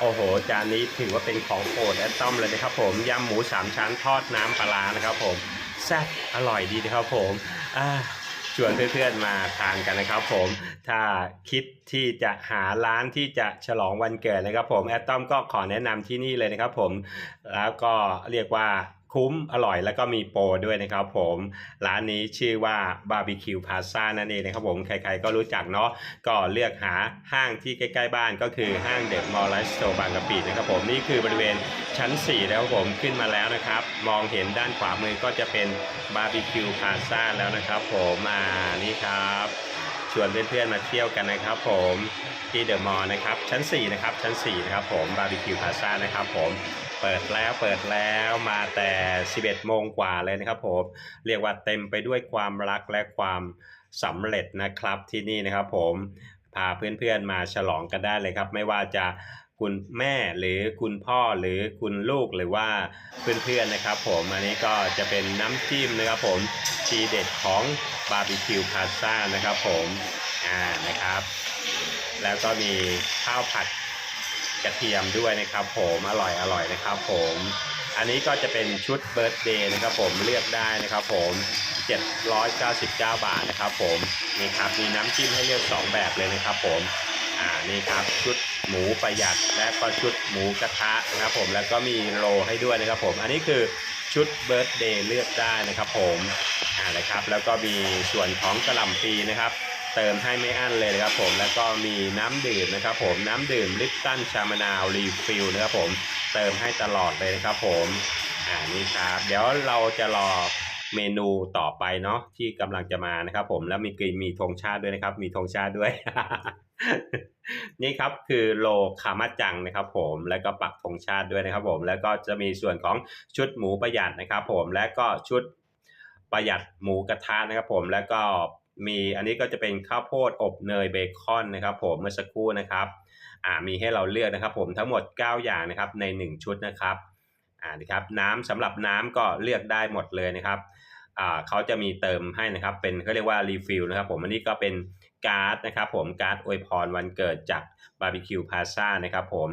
โอ้โห จานนี้ถือว่าเป็นของโปรดแอดต้อมเลยนะครับผมยำหมูสามชั้นทอดน้ำปลาร้านะครับผมแซ่บอร่อยดีนะครับผมอ่าชวนเพื่อนๆมาทานกันนะครับผม ถ้าคิดที่จะหาร้านที่จะฉลองวันเกิดนะครับผมแอดต้อมก็ขอแนะนำที่นี่เลยนะครับผม แล้วก็เรียกว่า คุ้มอร่อยแล้วก็มีโปรด้วยนะครับผมร้านนี้ชื่อว่าบาร์บีคิวพาซ่านั่นเองนะครับผมใครๆก็รู้จักเนาะก็เลือกหาห้างที่ใกล้ๆบ้านก็คือห้างเดอะมอลล์ไลฟ์สโตร์บางกะปินะครับผมนี่คือบริเวณชั้น 4 แล้วผมขึ้นมาแล้วนะครับ มองเห็นด้านขวามือก็จะเป็นบาร์บีคิวพาซ่าแล้วนะครับผมอ่านี่ครับชวนเพื่อนๆมาเที่ยวกันนะครับผมที่เดอะมอลล์นะครับชั้น 4 นะครับชั้น 4 นะครับผมบาร์บีคิวพาซ่านะครับผม เปิดแล้วเปิดแล้วมาแต่ 11 โมงกว่าเลยนะครับผมเรียกว่าเต็มไปด้วยความรักและความสำเร็จนะครับที่นี่นะครับผมพาเพื่อนๆมาฉลองกันได้เลยครับ ไม่ว่าจะคุณแม่หรือคุณพ่อหรือคุณลูกหรือว่าเพื่อนๆนะครับ ผมอันนี้ก็จะเป็นน้ำจิ้มนะครับผมทีเด็ดของบาร์บีคิวพาซ่านะครับผมอ่านะครับ แล้วก็มีข้าวผัด กระเทียมด้วยนะครับ ผมอร่อยอร่อยนะครับ ผม อันนี้ก็จะเป็นชุดเบิร์ d เดย์นะครับ ผมเลือกได้นะครับ ผม 799 บาทนะครับ ผมนี่ครับมีน้ำจิ้มให้เลือก 2 แบบเลยนะครับ ผมอ่านี่ครับชุดหมูประหยัดและก็ชุดหมูกระทะนะครับผมแล้วก็มีโรให้ด้วยนะครับ ผม อันนี้คือชุดเบิร์ d เดย์เลือกได้นะครับ ผมอ่านะครับ แล้วก็มีส่วนของกระหล่ำปีนะครับ เติมให้ไม่อั้นเลยนะครับผมแล้วก็มีน้ำดื่มนะครับผมน้ำดื่มลิปตันชามะนาวรีฟิลนะครับผมเติมให้ตลอดเลยนะครับผมอ่านี่ครับ เดี๋ยวเราจะรอเมนูต่อไปเนาะที่กำลังจะมานะครับผมแล้วมีกรีนมีธงชาติด้วยนะครับ มีธงชาติด้วย นี่ครับคือโลคามาจังนะครับ ผมแล้วก็ปักธงชาติด้วยนะครับ ผมแล้วก็จะมีส่วนของชุดหมูประหยัดนะครับ ผมและก็ชุดประหยัดหมูกระทะนะครับ ผมแล้วก็ มีอันนี้ก็จะเป็นข้าวโพดอบเนยเบคอนนะครับ ผมเมื่อสักครู่นะครับอ่ามีให้เราเลือกนะครับ ผมทั้งหมด 9 อย่างนะครับใน 1 ชุดนะครับอ่านะครับน้ำสำหรับน้ำก็เลือกได้หมดเลยนะครับอ่าเขาจะมีเติมให้นะครับ เป็นเขาเรียกว่ารีฟิลนะครับ ผมอันนี้ก็เป็นการ์ดนะครับ ผมการ์ดอวยพรวันเกิดจากบาร์บีคิวพาซ่านะครับ ผม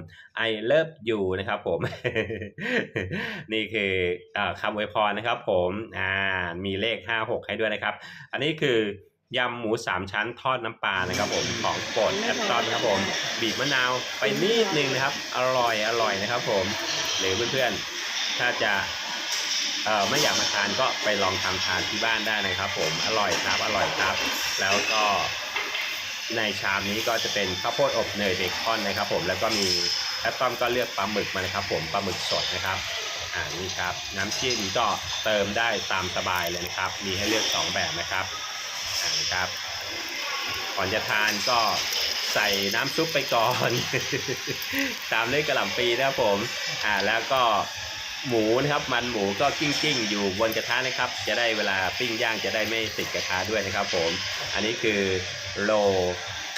I love you นะครับ ผม นี่คืออาคำอวยพรนะครับ ผมอ่ามีเลข 56 ให้ด้วยนะครับ อันนี้คือ ยำหมูสามชั้นทอดน้ำปลานะครับผมของโปรดแอดตอนนะครับผม บีบมะนาวไปนิดนึงนะครับ อร่อยอร่อยนะครับผม หรือเพื่อนๆ ถ้าจะเอ่อไม่อยากมาทานก็ไปลองทำทานที่บ้านได้นะครับ ผมอร่อยครับอร่อยครับ แล้วก็ในชามนี้ก็จะเป็นข้าวโพดอบเนยเบคอนนะครับ ผมแล้วก็มีแอปต้อมก็เลือกปลาหมึกมานะครับ ผมปลาหมึกสดนะครับอ่านี่ครับ น้ำจิ้มก็เติมได้ตามสบายเลยนะครับ มีให้เลือก 2 แบบนะครับอ่า นะครับ ก่อนจะทานก็ใส่น้ำซุปไปก่อน ตามด้วยกระหล่ำปีนะครับผมอ่าแล้วก็หมูนะครับมันหมูก็กิ้งกิ้งอยู่บนกระทะนะครับ จะได้เวลาปิ้งย่างจะได้ไม่ติดกระทะด้วยนะครับผม อันนี้คือโล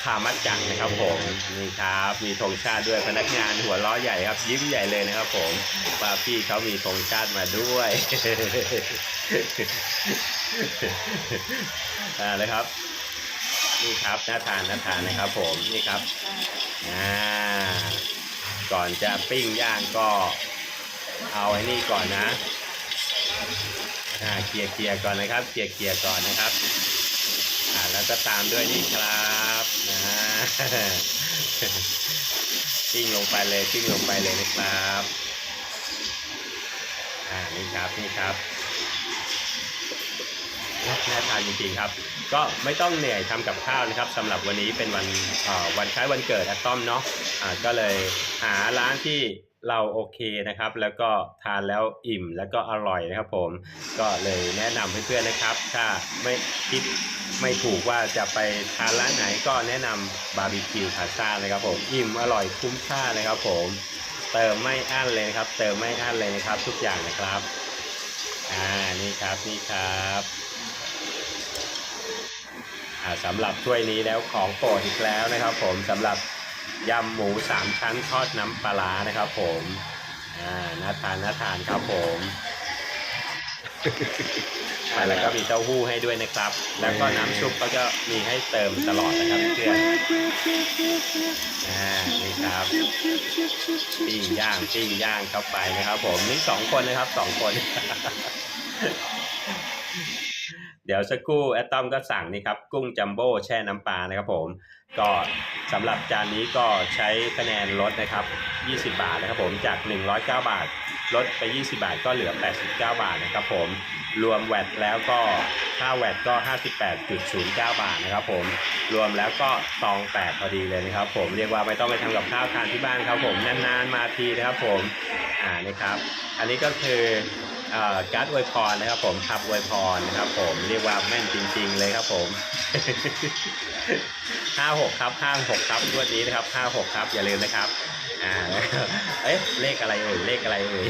คามัดจังนะครับผมนี่ครับมีธงชาติด้วยพนักงานหัวล้อใหญ่ครับ ยิ้มใหญ่เลยนะครับผมว่าพี่เขามีธงชาติมาด้วยอ่าเลยครับ นี่ครับน่าทานน่าทานนะครับ ผมนี่ครับอ่าก่อนจะปิ้งย่างก็เอาไอ้นี่ก่อนนะอ่าเกลี่ยเกลี่ยก่อนนะครับเกลี่ยเกลี่ยก่อนนะครับอ่าแล้วก็ตามด้วยนี่ครับ พิ้งลงไปเลยปิ้งลงไปเลยนะครับ อ่า นี่ครับ นี่ครับน่าทานจริงๆครับ ก็ไม่ต้องเหนื่อยทำกับข้าวนะครับสำหรับวันนี้เป็นวันอ่อวันคล้ายวันเกิดอตตอมเนาะอ่าก็เลยหาร้านที่ เราโอเคนะครับ แล้วก็ทานแล้วอิ่มแล้วก็อร่อยนะครับ ผมก็เลยแนะนำเพื่อนๆนะครับ ถ้าไม่คิดไม่ถูกว่าจะไปทานร้านไหนก็แนะนำบาร์บีคิวพาซ่านะครับผมอิ่มอร่อยคุ้มค่านะครับ ผมเติมไม่อั้นเลยนะครับ เติมไม่อั้นเลยนะครับ ทุกอย่างนะครับอ่านี่ครับนี่ครับอ่าสำหรับถ้วยนี้แล้วของโปรดอีกแล้วนะครับ ผมสำหรับ ยำหมูสามชั้นทอดน้ำปลาร้านะครับผมอ่าน่าทานน่าทานครับผมอ่าแล้วก็มีเต้าหู้ให้ด้วยนะครับ แล้วก็น้ำซุปก็จะมีให้เติมตลอดนะครับเพื่อนอ่านี่ครับปิ้งย่างปิ้งย่างเข้าไปนะครับ ผมนี่สองคนนะครับสองคน เดี๋ยวสักครู่แอตตอมก็สั่งนี่ครับ กุ้งจัมโบ้แช่น้ำปลานะครับผม ก็สำหรับจานนี้ก็ใช้คะแนนลดนะครับ 20 บาทนะครับผมจาก 109 บาท ลดไป 20 บาทก็เหลือ 89 บาทนะครับผมรวมแวตแล้วก็ค่าแวตก็ 58.09 บาทนะครับผมรวมแล้วก็ตองแปดพอดีเลยนะครับ ผมเรียกว่าไม่ต้องไปทำกับข้าวทานที่บ้านครับผมนานๆมาทีนะครับผมอ่านะครับ อันนี้ก็คือเอ่อ การ์ดอวยพรนะครับ ผมขับอวยพรนะครับ ผมเรียกว่าแม่นจริง ๆ เลยครับผมห้าหกครับห้าหกครับงวดนี้นะครับห้าหกครับ อย่าลืมนะครับอ่าเอ๊ะเลขอะไรเอ่ยเลขอะไรเอ่ย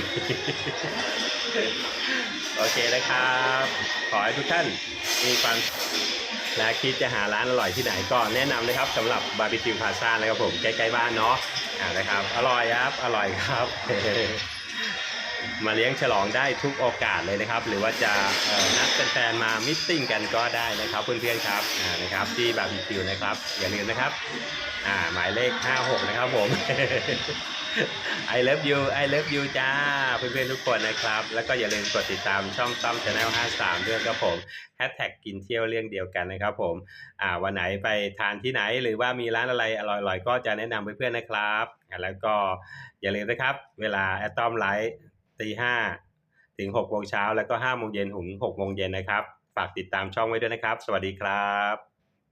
โอเคนะครับ ขอให้ทุกท่านมีความและคิดจะหาร้านอร่อยที่ไหนก็แนะนำนะครับสำหรับบาร์บีคิวพาซ่านะครับผมใกล้ๆบ้านเนาะอ่านะครับ อร่อยครับ อร่อยครับ มาเลี้ยงฉลองได้ทุกโอกาสเลยนะครับ หรือว่าจะนัดแฟนๆมามิทติ้งกันก็ได้นะครับเพื่อนๆครับนะครับที่บาร์บีคิวนะครับอย่าลืมนะครับอ่าหมายเลข 56 นะครับผม I love you I love you จ้า เพื่อนๆทุกคนนะครับ แล้วก็อย่าลืมกดติดตามช่องต้อม Channel 53 ด้วยครับผมแฮชแท็กกินเที่ยวเรื่องเดียวกันนะครับผมอ่าวันไหนไปทานที่ไหนหรือว่ามีร้านอะไรอร่อยๆ ก็จะแนะนำเพื่อนๆนะครับ แล้วก็อย่าลืมนะครับ เวลาแอตอมไลฟ์ ตีห้าถึงหกโมงเช้าแล้วก็ห้าโมงเย็นถึงหกโมงเย็นนะครับ ฝากติดตามช่องไว้ด้วยนะครับ สวัสดีครับ